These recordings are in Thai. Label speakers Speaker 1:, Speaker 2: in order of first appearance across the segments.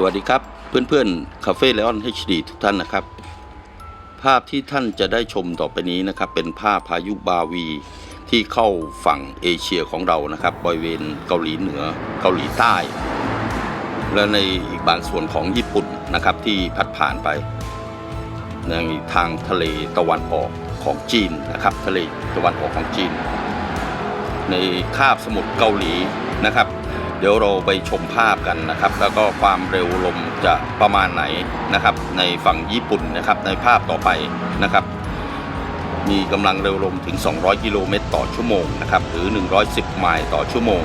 Speaker 1: สวัสดีครับ เพื่อนๆคาเฟ่เลออน HD ทุกท่านนะครับ ภาพที่ท่านจะได้ชมต่อไปนี้นะครับ เป็นภาพพายุบาวีที่เข้าฝั่งเอเชียของเรานะครับบริเวณเกาหลีเหนือเกาหลีใต้ และในอีกบางส่วนของญี่ปุ่นนะครับที่พัดผ่านไปในทางทะเลตะวันออกของจีนนะครับ ทะเลตะวันออกของจีน ในคาบสมุทรเกาหลีนะครับ เดี๋ยวเราไปชมภาพกันนะครับ แล้วก็ความเร็วลมจะประมาณไหนนะครับ ในฝั่งญี่ปุ่นนะครับ ในภาพต่อไปนะครับ มีกำลังเร็วลมถึง 200 กิโลเมตรต่อชั่วโมงนะครับ หรือ 110 ไมล์ต่อชั่วโมง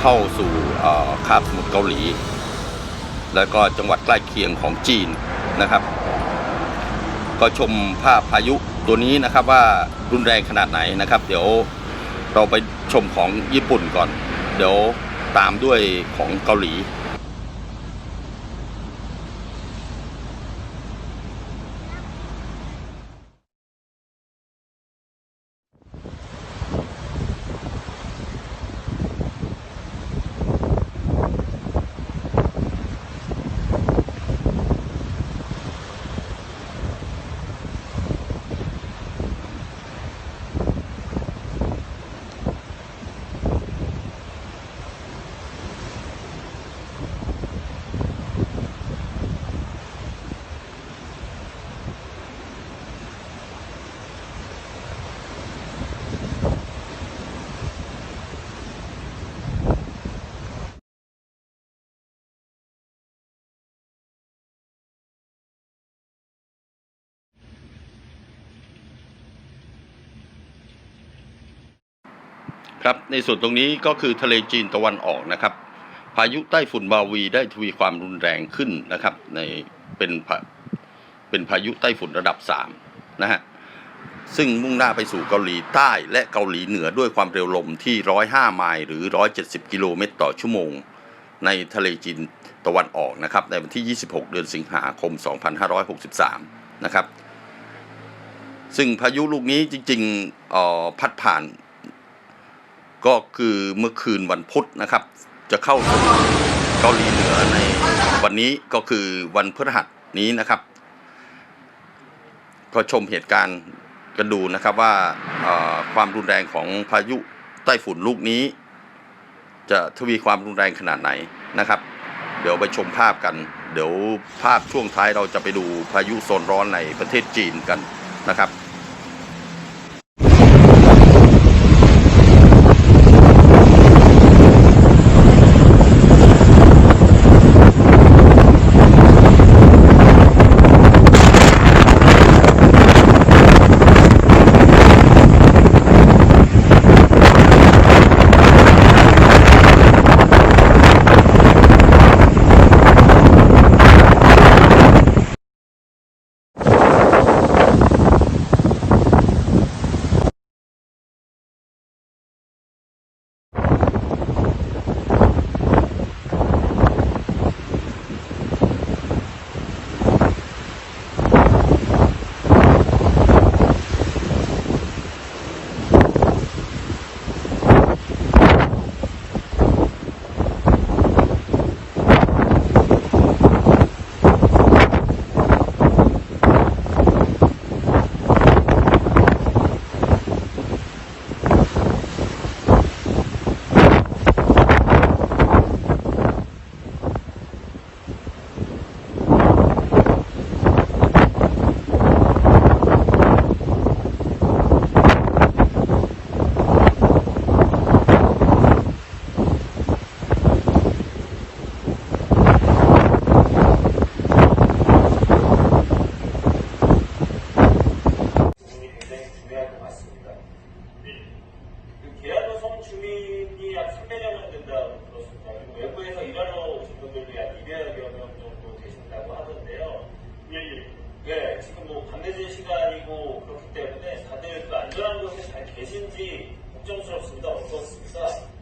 Speaker 1: เข้าสู่คาบสมุทรเกาหลี แล้วก็จังหวัดใกล้เคียงของจีนนะครับ ก็ชมภาพพายุตัวนี้นะครับว่ารุนแรงขนาดไหนนะครับ เดี๋ยวเราไปชมของญี่ปุ่นก่อน เดี๋ยวตามด้วยของเกาหลี ครับในส่วนตรงนี้ก็คือทะเลจีนตะวันออกนะครับ พายุใต้ฝุ่นบาวีได้ทวีความรุนแรงขึ้นนะครับ ในเป็นเป็นพายุใต้ฝุ่นระดับ3นะฮะซึ่งมุ่งหน้าไปสู่เกาหลีใต้และเกาหลีเหนือด้วยความเร็วลมที่ 105 ไมล์หรือ 170 กิโลเมตรต่อชั่วโมง ในทะเลจีนตะวันออกนะครับ ในวันที่ 26 เดือนสิงหาคม 2563 นะครับ ซึ่งพายุลูกนี้จริงๆออพัดผ่าน ก็คือเมื่อคืนวันพุธนะครับ จะเข้าสู่เกาหลีเหนือในวันนี้ก็คือวันพฤหัสนี้นะครับ ก็ชมเหตุการณ์กันดูนะครับว่าความรุนแรงของพายุใต้ฝุ่นลูกนี้ จะทวีความรุนแรงขนาดไหนนะครับ เดี๋ยวไปชมภาพกัน เดี๋ยวภาพช่วงท้ายเราจะไปดูพายุโซนร้อนในประเทศจีนกันนะครับ
Speaker 2: 늦은 시간이고 그렇기 때문에 다들 그 안전한 곳에 잘 계신지 걱정스럽습니다. 어떻습니까?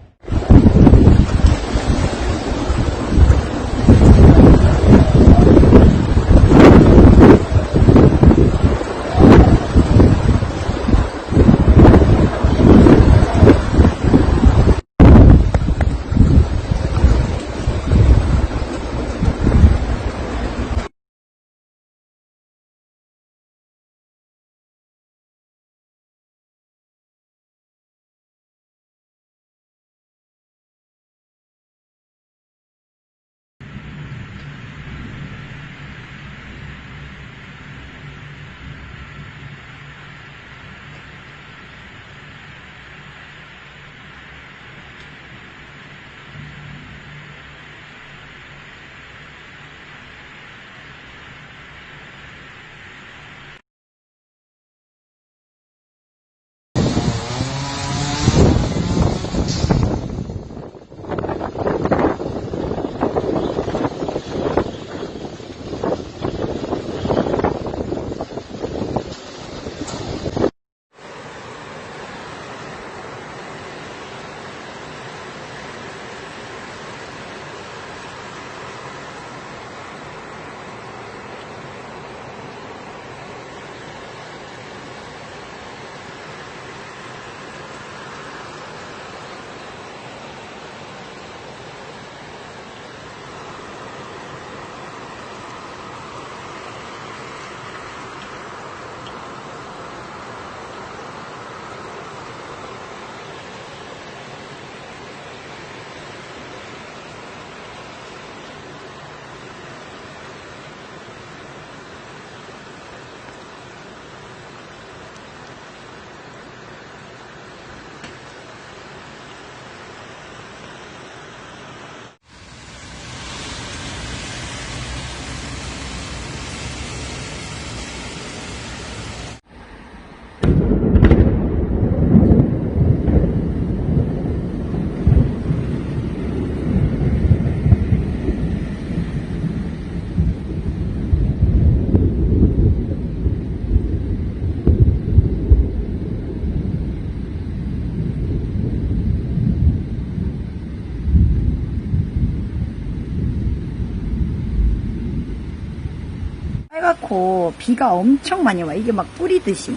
Speaker 3: 빨갛고 비가 엄청 많이 와. 이게 막 뿌리듯이.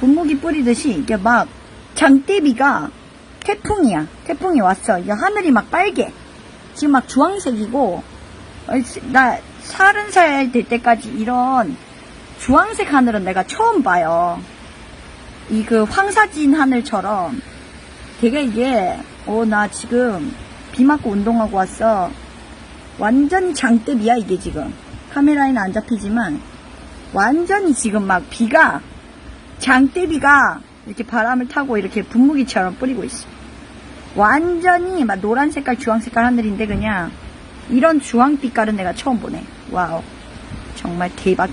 Speaker 3: 분무기 뿌리듯이 이게 막 장대비가 태풍이야. 태풍이 왔어. 이게 하늘이 막 빨개. 지금 막 주황색이고 어, 나 서른 살 될 때까지 이런 주황색 하늘은 내가 처음 봐요. 이 그 황사진 하늘처럼 되게 이게 어 나 지금 비 맞고 운동하고 왔어. 완전히 장대비야 이게 지금 카메라에는 안 잡히지만 완전히 지금 막 비가 장대비가 이렇게 바람을 타고 이렇게 분무기처럼 뿌리고 있어. 완전히 막 노란 색깔, 주황 색깔 하늘인데 그냥 이런 주황빛깔은 내가 처음 보네. 와우. 정말 대박.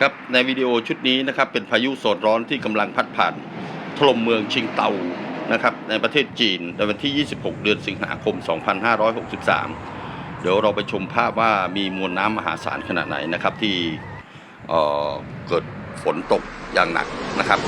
Speaker 1: ครับในวิดีโอชุดนี้นะครับเป็นพายุโซนร้อนที่กำลังพัดผ่านถล่มเมืองชิงเตานะครับในประเทศจีนในวันที่ 26 เดือนสิงหาคม 2563 เ ดี๋ยวเราไปชมภาพว่ามีมวลน้ำมหาศาลขนาดไหนนะครับ ที่เเกิดฝนตกอย่างหนักนะครับ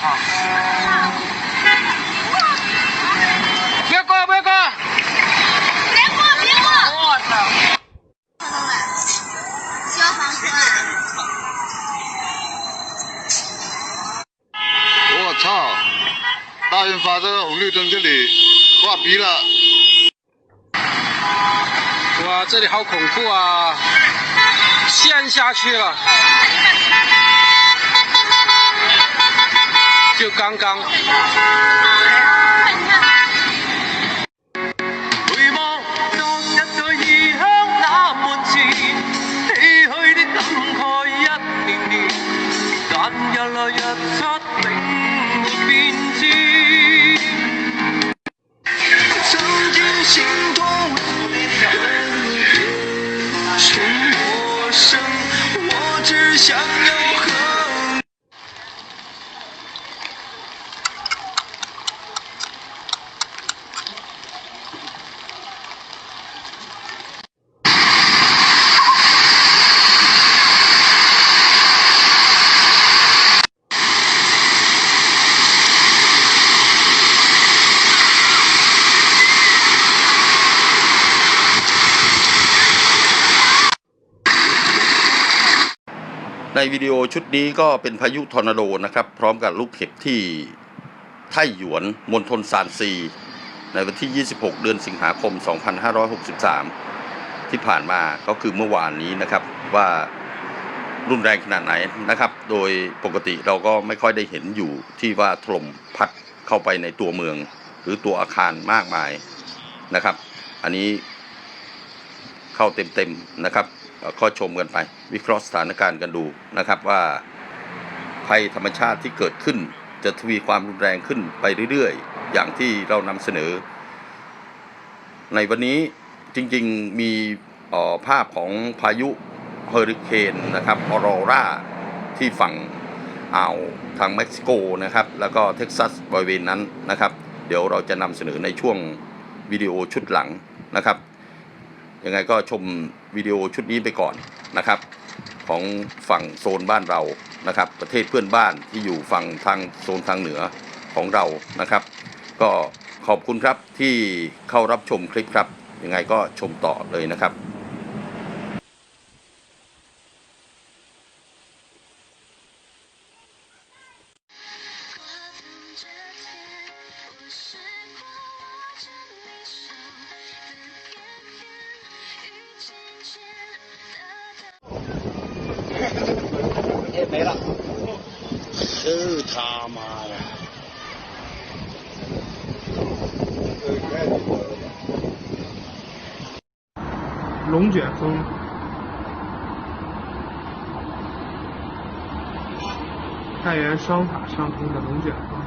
Speaker 4: 还在跑。不要过，不要过！
Speaker 5: 别过，别过！
Speaker 4: 我操！
Speaker 5: 消防车。
Speaker 6: 我操！大润发这个红绿灯这里挂逼了。
Speaker 7: 哇，这里好恐怖啊！陷下去了，就刚刚。
Speaker 1: ในวิดีโอชุดนี้ก็เป็นพายุทอร์นาโดนะครับ พร้อมกับลูกเห็บที่ไท่หยวนมณฑลซานซี ในวันที่ 26 เดือนสิงหาคม 2563 ที่ผ่านมาก็คือเมื่อวานนี้นะครับว่ารุนแรงขนาดไหนนะครับ โดยปกติเราก็ไม่ค่อยได้เห็นอยู่ที่ว่าถล่มพัดเข้าไปในตัวเมือง หรือตัวอาคารมากมายนะครับ อันนี้เข้าเต็มๆนะครับ ก็ชมกันไป วิเคราะห์สถานการณ์กันดูนะครับว่าภัยธรรมชาติที่เกิดขึ้น จะทวีความรุนแรงขึ้นไปเรื่อยๆ อย่างที่เรานำเสนอ ในวันนี้จริงๆมีออภาพของพายุเฮอริเคนนะครับออโรราที่ฝั่งอ่าวทางเม็กซิโกนะครับ แล้วก็เท็กซัสบริเวณนั้นนะครับ เดี๋ยวเราจะนำเสนอในช่วงวิดีโอชุดหลังนะครับ ยังไงก็ชมวิดีโอชุดนี้ไปก่อนนะครับ ของฝั่งโซนบ้านเรานะครับ ประเทศเพื่อนบ้านที่อยู่ฝั่งทางโซนทางเหนือของเรานะครับ ก็ขอบคุณครับที่เข้ารับชมคลิปครับ ยังไงก็ชมต่อเลยนะครับ
Speaker 5: 大到。
Speaker 6: 没了。是他妈的！
Speaker 8: 龙卷风，太原双塔上空的龙卷风。